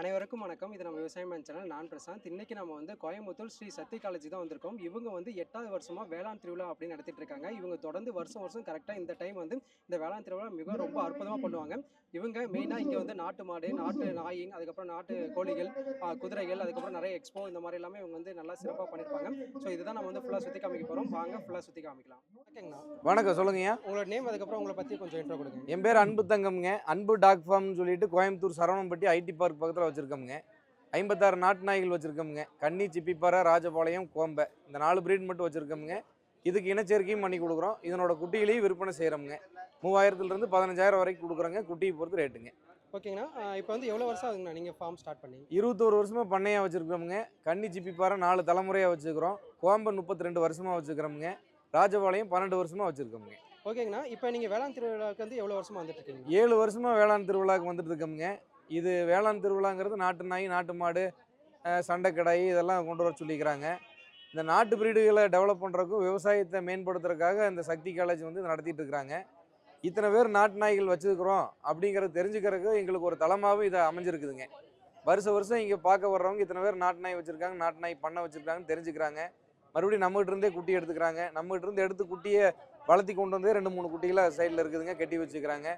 அனைவருக்கும் வணக்கம். இது நம்ம விவசாயம் சேனல். நான் பிரசாந்த். இன்னைக்கு நம்ம வந்து கோயம்புத்தூர் ஸ்ரீ சக்தி காலேஜ் தான் வந்திருக்கோம். இவங்க வந்து எட்டாவது வருஷமா வேளாண் திருவிழா அப்படின்னு நடத்திட்டு இருக்காங்க. இவங்க தொடர்ந்து வருஷம் வருஷம் கரெக்டாக இந்த டைம் வந்து இந்த வேளாண் திருவிழா மிக ரொம்ப அற்புதமாக பண்ணுவாங்க. இவங்க மெயினாக இங்கே வந்து நாட்டு மாடு நாட்டு நாயிங் அதுக்கப்புறம் நாட்டு கோழிகள் குதிரைகள் அதுக்கப்புறம் நிறைய எக்ஸ்போ இந்த மாதிரி எல்லாமே இவங்க வந்து நல்லா சிறப்பாக பண்ணியிருப்பாங்க ஸோ இதுதான் நம்ம வந்து ஃபுல்லாக சுற்றி காமிக்க போகிறோம் வாங்க ஃபுல்லாக சுற்றி காமிக்கலாம். ஓகேங்கண்ணா வணக்கம் சொல்லுங்கய்யா. உங்களோட நேம் அதுக்கப்புறம் உங்களை பற்றி கொஞ்சம் இன்ட்ரோ கொடுங்க. என் பேர் அன்பு தங்கம்ங்க. அன்பு டாக் ஃபார்ம்னு சொல்லிட்டு கோயம்புத்தூர் சரவணம்பட்டி ஐடி பார்க் பக்கத்தில் வச்சுருக்கோமுங்க. ஐம்பத்தாறு நாட்டு நாய்கள் வச்சுருக்கோமுங்க. கன்னி சிப்பிப்பாறை ராஜபாளையம் கோம்பை. இந்த நாலு பிரீட் மட்டும் வச்சுருக்கோமுங்க. இதுக்கு இனச்சேர்க்கையும் பண்ணி கொடுக்குறோம். இதனோட குட்டிகளையும் விற்பனை செய்கிறோமுங்க மூவாயிரத்துலேருந்து பதினஞ்சாயிரம் வரைக்கும் கொடுக்குறோங்க. குட்டியை பொறுத்து ரேட்டுங்க. ஓகேங்கண்ணா. இப்போ வந்து எவ்வளோ வருஷம் ஆகுங்கண்ணா நீங்கள் ஃபார்ம் ஸ்டார்ட் பண்ணி. இருபத்தோரு வருஷமாக பண்ணையாக வச்சுருக்கோமுங்க. கன்னி சிப்பிப்பாறை நாலு தலைமுறையாக வச்சுருக்கிறோம். கோம்பை முப்பத்தி ரெண்டு வருஷமாக வச்சுருக்கிறோமுங்க. ராஜபாளையம் பன்னெண்டு வருஷமாக வச்சுருக்கோமுங்க. ஓகேங்கண்ணா. இப்போ நீங்கள் வேளாண் திருவிழாவுக்கு வந்து எவ்வளோ வருஷமா வந்துட்டு இருக்கீங்க? ஏழு வருஷமா வேளாண் திருவிழாவுக்கு வந்துட்டு இருக்கோமுங்க. இது வேளாண் திருவிழாங்கிறது நாட்டு நாய் நாட்டு மாடு சண்டைக்கடாய் இதெல்லாம் கொண்டு வர சொல்லிக்கிறாங்க. இந்த நாட்டு பிரீடுகளை டெவலப் பண்ணுறக்கும் விவசாயத்தை மேம்படுத்துறதுக்காக இந்த சக்தி காலேஜ் வந்து நடத்திட்டு இருக்கிறாங்க இத்தனை பேர் நாட்டு நாய்கள் வச்சுருக்கிறோம் அப்படிங்கிறத தெரிஞ்சுக்கிறதுக்கு எங்களுக்கு ஒரு தளமாகவும் இதை அமைஞ்சிருக்குதுங்க. வருஷ வருஷம் இங்கே பார்க்க வர்றவங்க இத்தனை பேர் நாட்டு நாய் வச்சுருக்காங்க நாட்டு நாய் பண்ணை வச்சுருக்காங்கன்னு தெரிஞ்சுக்கிறாங்க. மறுபடியும் நம்மகிட்ட இருந்தே குட்டி எடுத்துக்கிறாங்க. நம்மகிட்ட இருந்து எடுத்து குட்டியை வளர்த்தி கொண்டு வந்து ரெண்டு மூணு குட்டிகளாக சைடில் இருக்குதுங்க கட்டி வச்சுக்கிறாங்க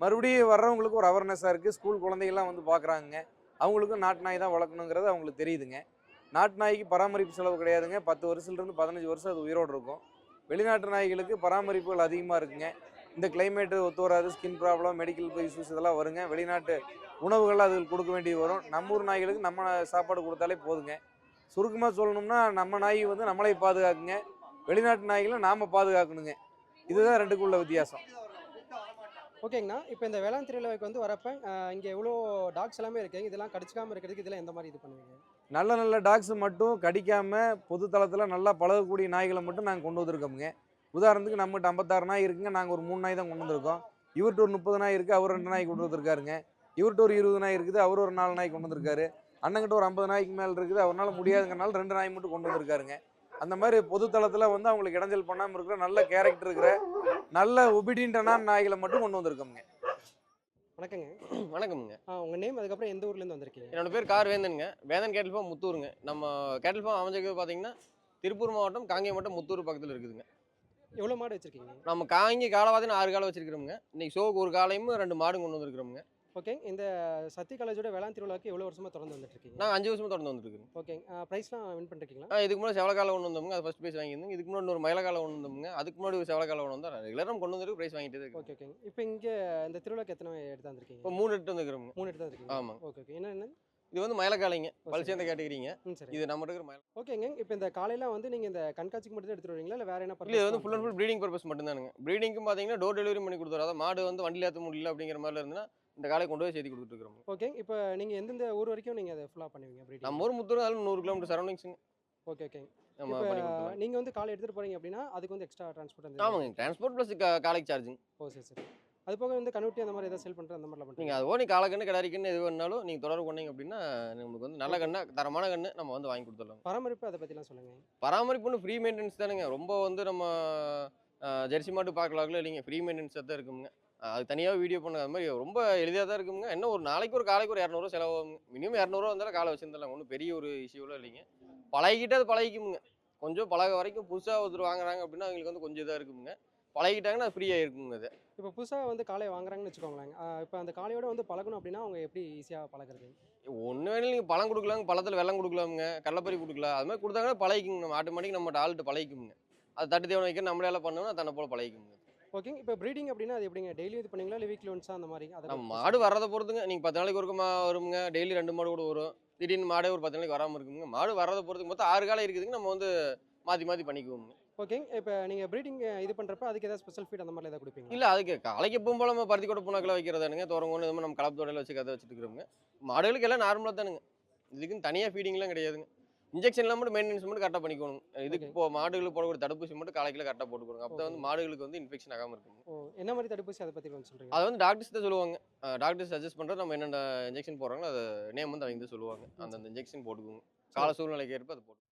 மறுபடியும் வர்றவங்களுக்கு ஒரு அவேர்னஸாக இருக்குது ஸ்கூல் குழந்தைகள்லாம் வந்து பார்க்குறாங்க அவங்களுக்கும் நாட்டு நாய் தான் வளர்க்கணுங்கிறது அவங்களுக்கு தெரியுதுங்க. நாட்டு நாய்க்கு பராமரிப்பு செலவு கிடையாதுங்க. பத்து வருஷத்துலேருந்து பதினஞ்சு வருஷம் அது உயிரோடு இருக்கும். வெளிநாட்டு நாய்களுக்கு பராமரிப்புகள் அதிகமாக இருக்குங்க. இந்த கிளைமேட்டு ஒத்து வராது. ஸ்கின் ப்ராப்ளம் மெடிக்கல் இஷ்யூஸ் இதெல்லாம் வருங்க. வெளிநாட்டு உணவுகள் அதுக்கு கொடுக்க வேண்டியது வரும். நம்ம ஊர் நாய்களுக்கு நம்ம சாப்பாடு கொடுத்தாலே போதுங்க. சுருக்கமாக சொல்லணும்னா நம்ம நாய் வந்து நம்மளே பாதுகாக்குங்க. வெளிநாட்டு நாய்களை நாம் பாதுகாக்கணுங்க. இதுதான் ரெண்டுக்குள்ள வித்தியாசம். ஓகேங்கண்ணா. இப்போ இந்த வேளாண் திருவிழாவுக்கு வந்து வரப்போ இங்கே எவ்வளோ டாக்ஸ் எல்லாமே இருக்கு இதெல்லாம் கடிச்சிக்காமல் இருக்கிறதுக்கு இதெல்லாம் எந்த மாதிரி இது பண்ணுவீங்க? நல்ல நல்ல டாக்ஸ் மட்டும் கடிக்காமல் பொது தளத்தில் நல்லா பழகக்கூடிய நாய்களை மட்டும் நாங்கள் கொண்டு வந்திருக்கோமுங்க. உதாரணத்துக்கு நம்மகிட்ட ஐம்பத்தாறு நாய் இருக்குங்க நாங்கள் ஒரு மூணு நாய் தான் கொண்டு வந்திருக்கோம். இவர்கிட்ட ஒரு முப்பது நாய் இருக்குது அவர் ரெண்டு நாய் கொண்டு வந்திருக்காருங்க. இவர்கிட்ட ஒரு இருபது நாய் இருக்குது அவர் ஒரு நாலு நாய் கொண்டு வந்திருக்காரு. அண்ணங்கிட்ட ஒரு ஐம்பது நாய்க்கு மேலே இருக்குது அவரால் முடியாதுங்கனால ரெண்டு நாய் மட்டும் கொண்டு வந்திருக்காருங்க. அந்த மாதிரி பொது தளத்தில் வந்து அவங்களுக்கு இடைஞ்சல் பண்ணாமல் இருக்கிற நல்ல கேரக்டர் இருக்கிற நல்ல ஒபிடியன்டான நாய்களை மட்டும் கொண்டு வந்திருக்கோமுங்க. வணக்கங்க. வணக்கம்ங்க. உங்கள் நேம் அதுக்கப்புறம் எந்த ஊர்லேருந்து வந்திருக்கீங்க? என்னோட பேர் கார் வேந்தனுங்க வேந்தன் கேட்டல் ஃபார்ம் முத்தூருங்க. நம்ம கேட்டல் ஃபார்ம் அமைஞ்சிருக்கிறது பார்த்தீங்கன்னா திருப்பூர் மாவட்டம் காங்கேயம் மாவட்டம் முத்தூர் பக்கத்தில் இருக்குதுங்க. எவ்வளோ மாடு வச்சிருக்கீங்க? நம்ம காங்கி காலை பார்த்தீங்கன்னா ஆறு காலை வச்சிருக்கிறோமுங்க. இன்னைக்கு ஷோக்கு ஒரு காலையும் ரெண்டு மாடும் கொண்டு வந்திருக்கிறோமுங்க. ஓகே. இந்த சக்தி காலேஜோட வேளாண் திருவிழாவுக்கு எவ்வளோ வருஷமா தொடர்ந்து வந்துட்டு இருக்கீங்க நாங்கள் அஞ்சு வருஷமா தொடர்ந்து வந்துருக்குறோம் ஓகே. ப்ரைஸ்லாம் வின் பண்ணிருக்கீங்களா இதுக்கு முன்னாடி செவலக்காலை கொண்டு வந்தோமுங்க அது ஃபஸ்ட் ப்ரைஸ் வாங்கியிருந்தோம் இதுக்கு முன்னாடி ஒரு மயிலக்காலை கொண்டு வந்தோமுங்க அதுக்கு முன்னாடி ஒரு செவலக்காலை கொண்டு வந்தோம் ரெகுலராக கொண்டு வந்துருக்கு ப்ரைஸ் வாங்கிட்டு இருக்கு ஓகே ஓகே. இப்போ இங்கே இந்த திருவிழாக்கு எத்தனை எடுத்து வந்திருக்கீங்க? இப்போ மூணு எடுத்து வந்துருக்கிறோமுங்க மூணு எடுத்து வந்திருக்கீங்க. ஆமாங்க ஓகே ஓகே. என்ன என்ன? இது வந்து மயிலக்காலைங்க ஓ, பல் சரி. சேர்ந்த கேட்டகிறீங்க ம் சரி. இது நம்ம இருக்கிற மயில. ஓகேங்க இப்போ இந்த காலையில வந்து நீங்கள் இந்த கண்காட்சிக்கு மட்டும் தான் எடுத்துட்டு வருவீங்களா? இல்லை வேற என்ன இல்லை இது வந்து full and full breeding purpose மட்டும்தானுங்க. ப்ரீடிங்க்கும் பார்த்தீங்கன்னா டோர் டெலிவரி பண்ணி கொடுத்துரும் அதாவது மாடு வந்து வண்டியில் ஏற்ற முடியல அப்படிங்கிற மாதிரி இருந்துன்னா இந்த காலை கொண்டு போய் சேர்த்து கொடுத்துருக்கோம் ஓகே இப்போ நீங்கள் எந்தெந்த ஊர் வரைக்கும் நீங்கள் அதை ஃபுல்லாக பண்ணுவீங்க breeding? நம்ம ஊர் முத்தூர் அதில் நூறு கிலோமீட்டர் சரௌண்டிங்ஸுங்க ஓகே ஓகே நீங்கள் வந்து காலை எடுத்துகிட்டு போகிறீங்க அப்படின்னா அதுக்கு வந்து எக்ஸ்ட்ரா டிரான்ஸ்போர்ட் ஆமாங்க டிரான்ஸ்போர்ட் ப்ளஸ் காலைக்கு சார்ஜுங்க ஓ சரி சரி. அது போக வந்து கண்ணுட்டி அந்த மாதிரி ஏதாவது செல் பண்ணுற அந்த மாதிரிலாம் நீங்கள் அது ஓனி காலக்கண்ணு கிடாரிக்கண்ணு எது வேணாலும் நீங்கள் தொடர்பு பண்ணீங்க அப்படின்னா நம்மளுக்கு வந்து நல்ல கண்ணு தரமான கண்ணு நம்ம வந்து வாங்கி கொடுத்துடலாம். பராமரிப்பு அதை பற்றிலாம் சொல்லுங்கள் பராமரிப்புன்னு ஃப்ரீ மெயின்டெனன்ஸ் தானுங்க. ரொம்ப வந்து நம்ம ஜெர்சி மாட்டு பார்க்கலாங்களோ இல்லைங்க ஃப்ரீ மெயின்டெனன்ஸாக தான் இருக்குங்க. அது தனியாக வீடியோ பண்ண அது மாதிரி ரொம்ப எளிதாக தான் இருக்குங்க. என்ன ஒரு நாளைக்கு ஒரு காலைக்கு ஒரு இரநூறுவா செலவாகுங்க. மினிமம் இரநூறுவா வந்தாலும் காலை வச்சிருந்தாலும் ஒன்றும் பெரிய ஒரு இஷ்யூலாம் இல்லைங்க. பழகிட்டு அது பழகிக்குமுங்க. கொஞ்சம் பழக வரைக்கும் புதுசாக ஒருத்தர் வாங்குறாங்க அப்படின்னா அவங்களுக்கு வந்து கொஞ்சம் இதாக இருக்குங்க பழகிட்டாங்கன்னா ஃப்ரீயாக இருக்குங்க அது. இப்போ புதுசாக வந்து காலை வாங்குறாங்கன்னு வச்சுக்கோங்களேன். இப்போ அந்த காலையோட வந்து பழகணும் அப்படின்னா அவங்க எப்படி ஈஸியாக பழகுறது? ஒன்று வேணும் நீங்கள் பழம் கொடுக்கலாங்க. பழத்தில் வெள்ளம் கொடுக்கலாமுங்க. கடலப்பறி கொடுக்கலாம். அது மாதிரி கொடுத்தாங்கன்னா பழகிக்குங்க. நம்ம ஆட்டோமேட்டிக் நம்ம ஆள்கிட்ட பழகிக்குங்க அது தட்டு தேவனை வைக்க நம்மளே எல்லாம் பண்ணோம்னா தன்னை போல பழகிக்குங்க ஓகே இப்போ ப்ரீடிங் அப்படின்னா அது எப்படிங்க? டெய்லி இது பண்ணுவீங்களா? இல்லை வீக்லி ஒன்ஸா அந்த மாதிரி? அதை நம்ம மாடு வர்றதை பொறுத்துங்க. நீங்கள் பத்து நாளைக்கு ஒருக்க மா வருங்க. டெய்லி ரெண்டு மாடு கூட வரும். திடீர்னு மாடே ஒரு பத்து நாளைக்கு வராமல் இருக்குங்க. மாடு வர்றதை பொறுத்துக்கு மொத்தம் ஆறு காலம் இருக்குதுங்க. நம்ம வந்து மாற்றி மாற்றி பண்ணிக்குவோங்க. ஓகே இப்போ நீங்கள் ப்ரீடிங் இது பண்ணுறப்ப அதுக்கு ஏதாவது ஸ்பெஷல் ஃபீட் அந்த மாதிரி ஏதாவது கொடுப்பீங்க இல்லை அதுக்கு காலைக்கு எப்பவும் போல நம்ம பருத்தி கூட புண்ணாக்கில் வைக்கிறதானுங்க தோரங்கொண்டு இது மாதிரி நம்ம கலப்பு தோடையில் வச்சு கதை வச்சுட்டு இருக்கிறோங்க மாடுகளுக்கு எல்லாம் நார்மலாக தானுங்க. இதுக்குன்னு தனியாக ஃபீடிங்லாம் கிடையாதுங்க. இன்ஜெக்ஷன்லாம் மட்டும் மெயின்டெனன்ஸ் மட்டும் கரெக்டாக பண்ணிக்கணும். இதுக்கு. இப்போ மாடுகளுக்கு போடக்கூடிய தடுப்பூசி மட்டும் காலைக்கில் கரெக்டாக போட்டுக்கணும். அப்போ வந்து மாடுகளுக்கு வந்து இன்ஃபெக்ஷன் ஆகாமல் இருக்குங்க ஓ என்ன மாதிரி தடுப்பூசி அதை பற்றி கொஞ்சம் சொல்கிறீங்க அதை வந்து டாக்டர்ஸ் தான் சொல்லுவாங்க. டாக்டர்ஸ் சஜஸ்ட் பண்ணுறது நம்ம என்னென்ன இன்ஜெக்ஷன் போடுறாங்களோ அதை நேம் வந்து அவங்க தான் சொல்லுவாங்க. அந்தந்த இன்ஜெக்ஷன் போட்டுக்குவோங்க கால சூழ்நிலைக்கு ஏற்ப அதை போட்டு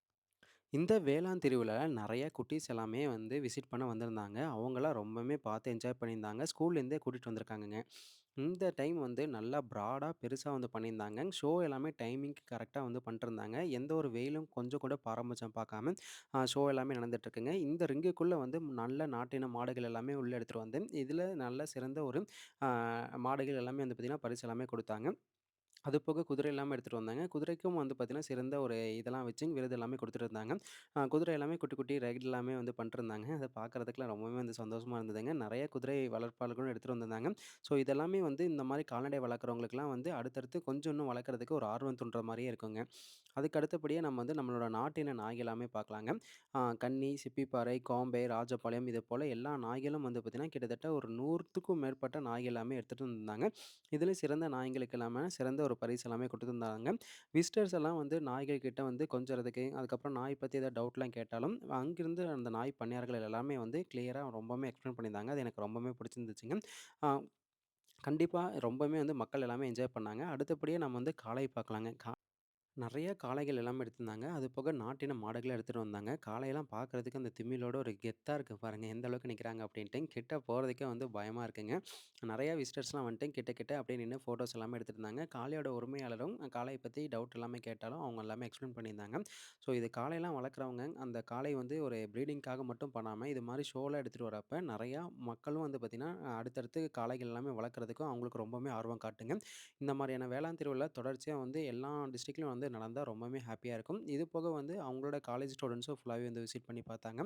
இந்த வேளாண் திருவிழாவில் நிறைய குட்டீஸ் எல்லாமே வந்து விசிட் பண்ண வந்திருந்தாங்க. அவங்களாம் ரொம்பவுமே பார்த்து என்ஜாய் பண்ணியிருந்தாங்க. ஸ்கூல்லேருந்தே கூட்டிகிட்டு வந்திருக்காங்கங்க. இந்த டைம் வந்து நல்லா ப்ராடா பெருசா வந்து பண்ணியிருந்தாங்க. ஷோ எல்லாமே டைமிங்க்கு கரெக்ட்டா வந்து பண்ணிட்டுருந்தாங்க. எந்த ஒரு வெயிலும் கொஞ்சம் கூட பாரபட்சம் பார்க்காம அ ஷோ எல்லாமே நடந்துட்டுருக்குங்க. இந்த ரிங்குக்குள்ள வந்து நல்ல நாட்டின மாடுகள் எல்லாமே உள்ள எடுத்துட்டு வந்து, இதில நல்ல சிறந்த ஒரு அ மாடுகள் எல்லாமே வந்து பார்த்தீங்கன்னா, பரிசு எல்லாமே குடுத்தாங்க. அது போக குதிரை எல்லாமே எடுத்துகிட்டு வந்தாங்க. குதிரைக்கும் வந்து பார்த்திங்கன்னா சிறந்த ஒரு இதெல்லாம் வச்சு விருது எல்லாமே கொடுத்துட்டு இருந்தாங்க. குதிரை எல்லாமே குட்டி, குட்டி ரைடு எல்லாமே வந்து பண்ணிட்டுருந்தாங்க. அதை பார்க்கறதுக்குலாம் ரொம்பவே வந்து சந்தோஷமாக இருந்ததுங்க. நிறைய குதிரை வளர்ப்பாளர்களும் எடுத்துகிட்டு வந்திருந்தாங்க. ஸோ இதெல்லாமே வந்து இந்த மாதிரி கால்நடை வளர்க்குறவங்களுக்குலாம் வந்து அடுத்தடுத்து கொஞ்சம் இன்னும் வளர்க்குறதுக்கு ஒரு ஆர்வம் தூண்டுற மாதிரியே இருக்குங்க. அதுக்கு அடுத்தபடியே நம்ம வந்து நம்மளோட நாட்டின நாய் எல்லாமே பார்க்கலாங்க. கன்னி, சிப்பிப்பாறை, கோம்பை, ராஜபாளையம் இது போல் எல்லா நாய்களும் வந்து பார்த்திங்கன்னா கிட்டத்தட்ட ஒரு 100த்துக்கும் மேற்பட்ட நாய்கள் எல்லாமே எடுத்துகிட்டு வந்திருந்தாங்க. இதில் சிறந்த நாய்களுக்கு எல்லாமே சிறந்த ஒரு பரிசு எல்லாமே கொடுத்துருந்தாங்க விசிட்டர்ஸ் எல்லாம் வந்து நாய்கள் கிட்ட வந்து கொஞ்சறதுக்கு அதுக்கப்புறம் நாய் பற்றி ஏதாவது டவுட்லாம் கேட்டாலும், அங்கிருந்து அந்த நாய் பண்ணையார்கள் எல்லாமே வந்து கிளியராக ரொம்பவுமே எக்ஸ்பிளைன் பண்ணியிருந்தாங்க. அது எனக்கு ரொம்பவுமே பிடிச்சிருந்துச்சுங்க. கண்டிப்பாக ரொம்பவுமே வந்து மக்கள் எல்லாமே என்ஜாய் பண்ணாங்க. அடுத்தபடியே நம்ம வந்து காலை பார்க்கலாங்க. கா நிறைய காளைகள் எல்லாமே எடுத்திருந்தாங்க. அது போக நாட்டின மாடுகளும் எடுத்துட்டு வந்தாங்க. காளையெல்லாம் பார்க்கறதுக்கு அந்த திமிலோட ஒரு கெத்தா இருக்கு பாருங்க. எந்த அளவுக்கு நிக்கிறாங்க அப்படின்ட்டு. கிட்ட போறதுக்கே வந்து பயமா இருக்குங்க. நிறையா விசிட்டர்ஸ்லாம் வந்துட்டு கிட்ட கிட்ட அப்படியே நின்னு ஃபோட்டோஸ் எல்லாமே எடுத்துட்டு இருந்தாங்க. காளையோட உரிமையாளரும் காளைய பத்தி டவுட் எல்லாமே கேட்டாலும், அவங்க எல்லாமே எக்ஸ்பிளைன் பண்ணியிருந்தாங்க. ஸோ இது காளையெல்லாம் வளர்க்குறவங்க, அந்த காளை வந்து ஒரு ப்ரீடிங்க்காக மட்டும் பண்ணாம, இது மாரி ஷோலாம் எடுத்துட்டு வரப்ப நிறையா மக்களும் வந்து பார்த்தீங்கன்னா, அடுத்தடுத்து காளைகள் எல்லாமே வளர்க்குறதுக்கும் அவங்களுக்கு ரொம்பவுமே ஆர்வம் காட்டுங்க. இந்த மாரியான வேளாண் திருவிழா தொடர்ச்சியா வந்து எல்லா டிஸ்ட்ரிக்ட்லயும் வந்து நடந்தால் ரொம்பவுமே ஹாப்பியாக இருக்கும். இது போக வந்து அவங்களோட காலேஜ் ஸ்டூடெண்ட்ஸும் ஃபுல்லாகவே வந்து விசிட் பண்ணி பார்த்தாங்க.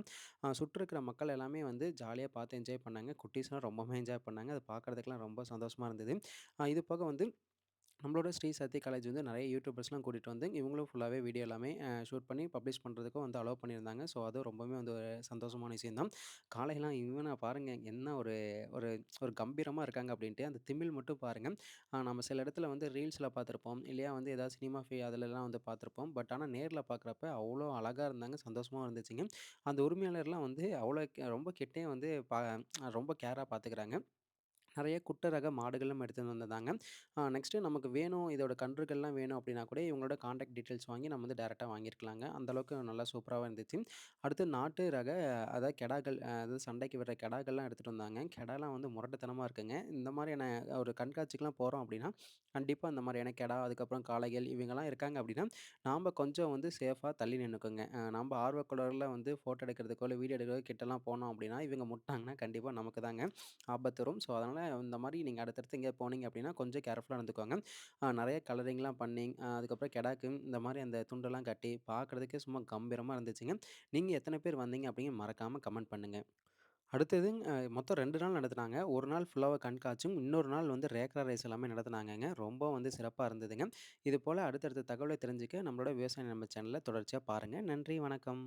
சுற்று இருக்கிற மக்கள் எல்லாமே வந்து ஜாலியாக பார்த்து என்ஜாய் பண்ணாங்க. குட்டீஸ்லாம் ரொம்பவுமே என்ஜாய் பண்ணாங்க. அதை பார்க்கறதுக்குலாம் ரொம்ப சந்தோஷமாக இருந்தது. இது போக வந்து நம்மளோட ஸ்ரீ சக்தி காலேஜ் வந்து நிறைய யூடியூபர்ஸ்லாம் கூட்டிகிட்டு வந்து, இவங்களும் ஃபுல்லாகவே வீடியோ எல்லாமே ஷூட் பண்ணி பப்ளிஷ் பண்ணுறதுக்கும் வந்து அலோவ் பண்ணியிருந்தாங்க. ஸோ அது ரொம்பவுமே வந்து ஒரு சந்தோஷமான விஷயம் தான். காலையெல்லாம் இவனை பாருங்கள் என்ன ஒரு ஒரு ஒரு கம்பீரமாக இருக்காங்க அப்படின்ட்டு அந்த திமில் மட்டும் பாருங்கள் நம்ம சில இடத்துல வந்து ரீல்ஸில் பார்த்துருப்போம். இல்லையா வந்து ஏதாவது சினிமா ஃபீ அதுலலாம் வந்து பார்த்துருப்போம். பட் ஆனால் நேரில் பார்க்குறப்ப அவ்வளோ அழகாக இருந்தாங்க. சந்தோஷமாக இருந்துச்சுங்க. அந்த உரிமையாளர்லாம் வந்து அவ்வளோ ரொம்ப கிட்டே வந்து பா ரொம்ப கேராக பார்த்துக்கிறாங்க. நிறைய குட்ட ரக மாடுகளும் எடுத்துகிட்டு வந்ததாங்க நெக்ஸ்ட்டு நமக்கு வேணும், இதோட கன்றுகள்லாம் வேணும் அப்படின்னா கூட இவங்களோட காண்டாக்ட் டீட்டெயில்ஸ் வாங்கி நம்ம வந்து டேரெக்டாக வாங்கியிருக்கலாங்க. அந்தளவுக்கு நல்லா சூப்பராக இருந்துச்சு. அடுத்து நாட்டு ரக அதாவது கெடாக்கள் அதாவது சண்டைக்கு விடுற கெடாக்கள்லாம் எடுத்துகிட்டு வந்தாங்க. கெடாலாம் வந்து முரட்டுத்தனமாக இருக்குங்க. இந்த மாதிரியான ஒரு கண்காட்சிக்கெலாம் போகிறோம் அப்படின்னா கண்டிப்பாக அந்த மாதிரியான கெடா, அதுக்கப்புறம் காளைகள் இவங்கெல்லாம் இருக்காங்க அப்படின்னா நாம் கொஞ்சம் வந்து சேஃபாக தள்ளி நின்றுக்குங்க நம்ம நம்ப வந்து ஃபோட்டோ எடுக்கிறதுக்கோ, இல்லை வீடியோ எடுக்கிறதுக்கோ கிட்டலாம் போனோம் அப்படின்னா இவங்க முட்டாங்கன்னா கண்டிப்பாக நமக்கு தாங்க ஆபத்து வரும். ஸோ அதனால் இந்த மாதிரி நீங்கள் அடுத்தடுத்து எங்கேயாவது போனீங்க அப்படின்னா கொஞ்சம் கேர்ஃபுல்லாக இருந்துக்கோங்க. நிறைய கலரிங்லாம் பண்ணி, அதுக்கப்புறம் கெடாக்கு இந்த மாதிரி அந்த துண்டெல்லாம் கட்டி பார்க்கறதுக்கே சும்மா கம்பீரமாக இருந்துச்சுங்க. நீங்கள் எத்தனை பேர் வந்தீங்க அப்டின்னு மறக்காமல் கமெண்ட் பண்ணுங்கள் அடுத்தது மொத்தம் ரெண்டு நாள் நடத்துனாங்க. ஒரு நாள் ஃபுல்லாக கண்காட்சியும், இன்னொரு நாள் வந்து ரேக்கரா ரைஸ் எல்லாமே நடத்துனாங்கங்க. ரொம்ப வந்து சிறப்பாக இருந்ததுங்க. இது போல் அடுத்தடுத்த தகவலை தெரிஞ்சுக்க நம்மளோட விவசாய நம்ம சேனலில் தொடர்ச்சியாக பாருங்கள் நன்றி, வணக்கம்.